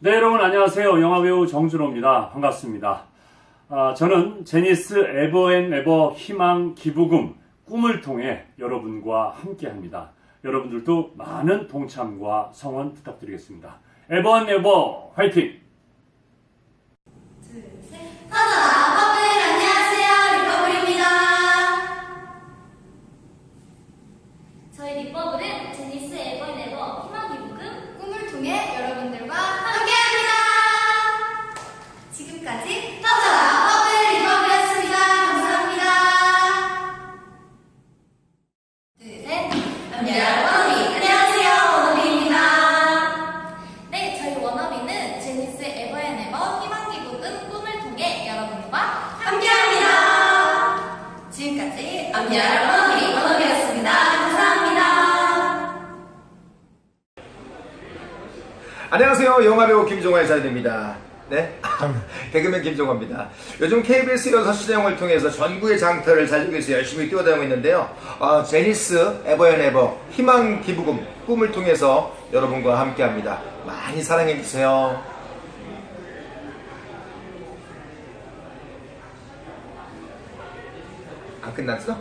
네, 여러분 안녕하세요. 영화배우 정준호입니다. 반갑습니다. 아, 저는 제니스 에버앤에버 희망 기부금 꿈을 통해 여러분과 함께합니다. 여러분들도 많은 동참과 성원 부탁드리겠습니다. 에버앤에버 화이팅! 저희 리퍼블은 제니스 에버앤에버 희망 기부금 꿈을 통해 여러분들과 언니야 워너비 워너비였습니다. 감사합니다. 안녕하세요. 영화배우 김종화의 사연입니다. 네? 개그맨 김종화입니다. 요즘 KBS 6시 내용을 통해서 전국의 장터를 위해서 열심히 뛰어다니고 있는데요. 어, 제니스 에버앤에버 희망 기부금 꿈을 통해서 여러분과 함께 합니다. 많이 사랑해주세요. 안 끝났어?